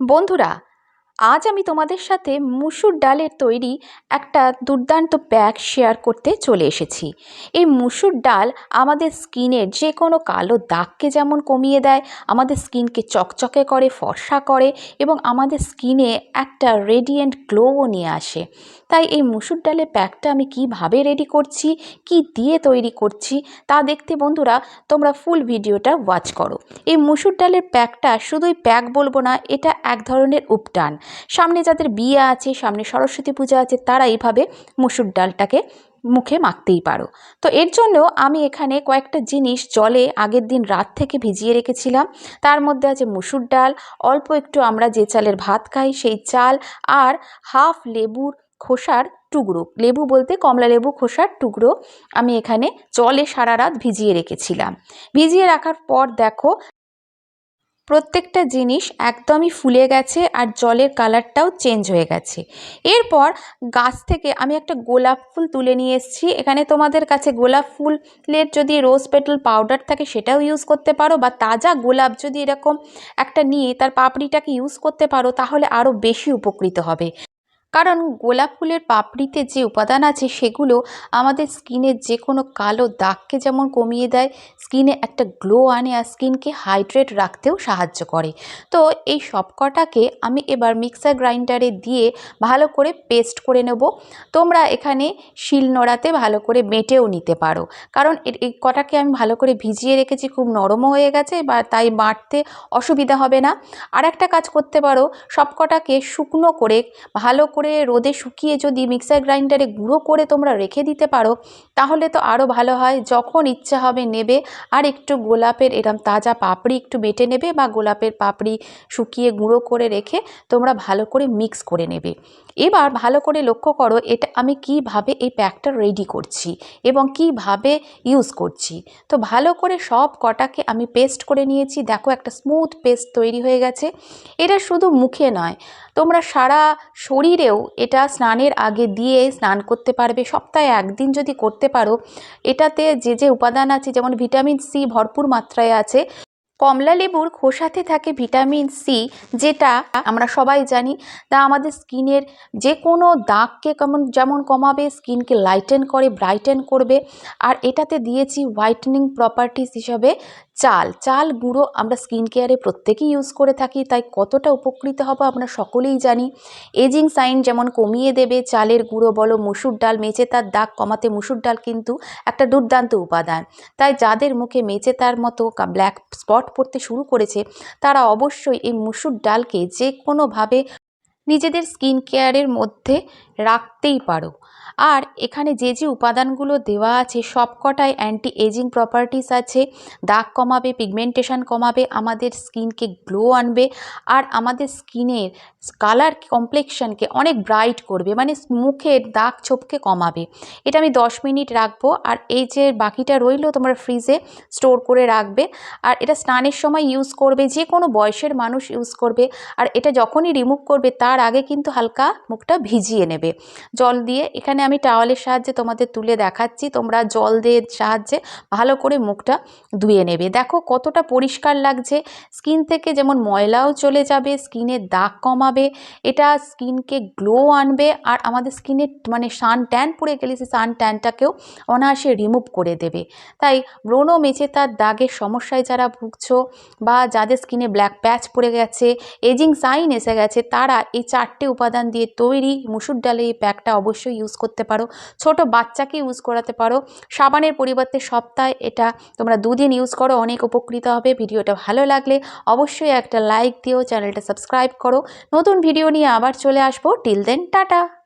বন্ধুরা আজ আমি তোমাদের সাথে মুসুর ডালের তৈরি একটা দুর্দান্ত প্যাক শেয়ার করতে চলে এসেছি। এই মুসুর ডাল আমাদের স্কিনের যে কোনো কালো দাগকে যেমন কমিয়ে দেয়, আমাদের স্কিনকে চকচকে করে, ফর্সা করে এবং আমাদের স্কিনে একটা রেডিয়েন্ট গ্লোও নিয়ে আসে। তাই এই মুসুর ডালের প্যাকটা আমি কীভাবে রেডি করছি, কি দিয়ে তৈরি করছি, তা দেখতে বন্ধুরা তোমরা ফুল ভিডিওটা ওয়াচ করো। এই মুসুর ডালের প্যাকটা শুধুই প্যাক বলব না, এটা এক ধরনের উপটান। সামনে যাদের বিয়ে আছে, সামনে সরস্বতী পূজা আছে, তারা এইভাবে মুসুর ডালটাকে মুখে মাখতেই পারো। তো এর জন্য আমি এখানে কয়েকটা জিনিস জলে আগের দিন রাত থেকে ভিজিয়ে রেখেছিলাম। তার মধ্যে আছে মুসুর ডাল, অল্প একটু আমরা যে চালের ভাত খাই সেই চাল আর হাফ লেবুর খোসার টুকরো। লেবু বলতে কমলা লেবু, খোসার টুকরো আমি এখানে জলে সারা রাত ভিজিয়ে রেখেছিলাম। ভিজিয়ে রাখার পর দেখো প্রত্যেকটা জিনিস একদমই ফুলে গেছে আর জলের কালারটাও চেঞ্জ হয়ে গেছে। এরপর গাছ থেকে আমি একটা গোলাপ ফুল তুলে নিয়ে এসেছি। এখানে তোমাদের কাছে গোলাপ ফুলের যদি রোজ পেটাল পাউডার থাকে সেটাও ইউজ করতে পারো বা তাজা গোলাপ যদি এরকম একটা নিয়ে তার পাপড়িটাকে ইউজ করতে পারো তাহলে আরও বেশি উপকৃত হবে। কারণ গোলাপ ফুলের পাপড়িতে যে উপাদান আছে সেগুলো আমাদের স্কিনের যে কোনো কালো দাগকে যেমন কমিয়ে দেয় স্কিনে একটা গ্লো আনে আর স্কিনকে হাইড্রেট রাখতেও সাহায্য করে। তো এই সব কটাকে আমি এবার মিক্সার গ্রাইন্ডারে দিয়ে ভালো করে পেস্ট করে নেব। তোমরা এখানে শিল নোড়াতে ভালো করে মেটেও নিতে পারো। কারণ এই কটাকে আমি ভালো করে ভিজিয়ে রেখেছি, খুব নরমও হয়ে গেছে বা তাই বাটতে অসুবিধা হবে না। আর একটা কাজ করতে পারো সব কটাকে শুকনো করে ভালো রোদে শুকিয়ে যদি মিক্সার গ্রাইন্ডারে গুঁড়ো করে তোমরা রেখে দিতে পারো, তাহলে তো আরও ভালো হয়। যখন ইচ্ছা হবে নেবে, আর একটু গোলাপের এরম তাজা পাপড়ি একটু বেটে নেবে বা গোলাপের পাপড়ি শুকিয়ে গুঁড়ো করে রেখে তোমরা ভালো করে মিক্স করে নেবে। এবার ভালো করে লক্ষ্য করো, এটা আমি কীভাবে এই প্যাকটা রেডি করছি এবং কীভাবে ইউজ করছি। তো ভালো করে সব কটাকে আমি পেস্ট করে নিয়েছি। দেখো একটা স্মুথ পেস্ট তৈরি হয়ে গেছে। এটা শুধু মুখে নয়, তোমরা সারা শরীরেও এটা স্নানের আগে দিয়ে স্নান করতে পারবে। সপ্তাহে একদিন যদি করতে পারো, এটাতে যে যে উপাদান আছে, যেমন ভিটামিন সি ভরপুর মাত্রায় আছে, কমলা লেবুর খোসাতে থাকে ভিটামিন সি, যেটা আমরা সবাই জানি, তা আমাদের স্কিনের যে কোনো দাগকে কেমন, যেমন কমাবে, স্কিনকে লাইটেন করে, ব্রাইটেন করবে, আর এটাতে দিয়েছি হোয়াইটেনিং প্রপার্টিস হিসাবে চাল চাল গুঁড়ো আমরা স্কিন কেয়ারে প্রত্যেকেই ইউজ করে থাকি, তাই কতটা উপকৃত হব আমরা সকলেই জানি। এজিং সাইন যেমন কমিয়ে দেবে, চালের গুঁড়ো বলো, মুসুর ডাল মেচে তার দাগ কমাতে মুসুর ডাল কিন্তু একটা দুর্দান্ত উপাদান। তাই যাদের মুখে মেচে তার মতো ব্ল্যাক স্পট পড়তে শুরু করেছে, তারা অবশ্যই এই মুসুর ডালকে যে কোনোভাবে নিজেদের স্কিন কেয়ারের মধ্যে রাখতেই পারো। আর এখানে যে যে উপাদানগুলো দেওয়া আছে, সবকটাই অ্যান্টি এজিং প্রপার্টিস আছে। দাগ কমাবে পিগমেন্টেশন কমাবে, আমাদের স্কিনকে গ্লো আনবে, আর আমাদের স্কিনের কালার কমপ্লেকশনকে অনেক ব্রাইট করবে মানে মুখের দাগ ছোপকে কমাবে। এটা আমি দশ মিনিট রাখব, আর এই যে বাকিটা রইল তোমার ফ্রিজে স্টোর করে রাখবে। আর এটা স্নানের সময় ইউজ করবে, যে কোনো বয়সের মানুষ ইউজ করবে। আর এটা যখনই রিমুভ করবে, তার আগে কিন্তু হালকা মুখটা ভিজিয়ে নেবে। জল দিয়ে। এখানে আমি টাওয়ালের সাহায্যে তোমাদের তুলে দেখাচ্ছি। তোমরা জল দিয়ে সাহায্যে ভালো করে মুখটা ধুয়ে নেবে। দেখো কতটা পরিষ্কার লাগছে। স্কিন থেকে যেমন ময়লাও চলে যাবে স্কিনের দাগ কমাবে, এটা স্কিনকে গ্লো আনবে আর আমাদের স্কিনে মানে সান ট্যান পড়ে গেলে সে সান ট্যানটাকেও অনায়াসে রিমুভ করে দেবে। তাই ব্রণ মেচে তার দাগের সমস্যায় যারা ভুগছো বা যাদের স্কিনে ব্ল্যাক প্যাচ পড়ে গেছে, এজিং সাইন এসে গেছে, তারা এই চারটে উপাদান দিয়ে তৈরি মুসুর ডালে এই প্যাকটা অবশ্যই ইউজ করতে পারো। ছোট বাচ্চাকে ইউজ করাতে পারো। সাবানের পরিবর্তে সপ্তাহে এটা তোমরা দুদিন ইউজ করো, অনেক উপকৃত হবে। ভিডিওটা ভালো লাগলে অবশ্যই একটা লাইক দিও, চ্যানেলটা সাবস্ক্রাইব করো। নতুন ভিডিও নিয়ে আবার চলে আসব। Till then tata!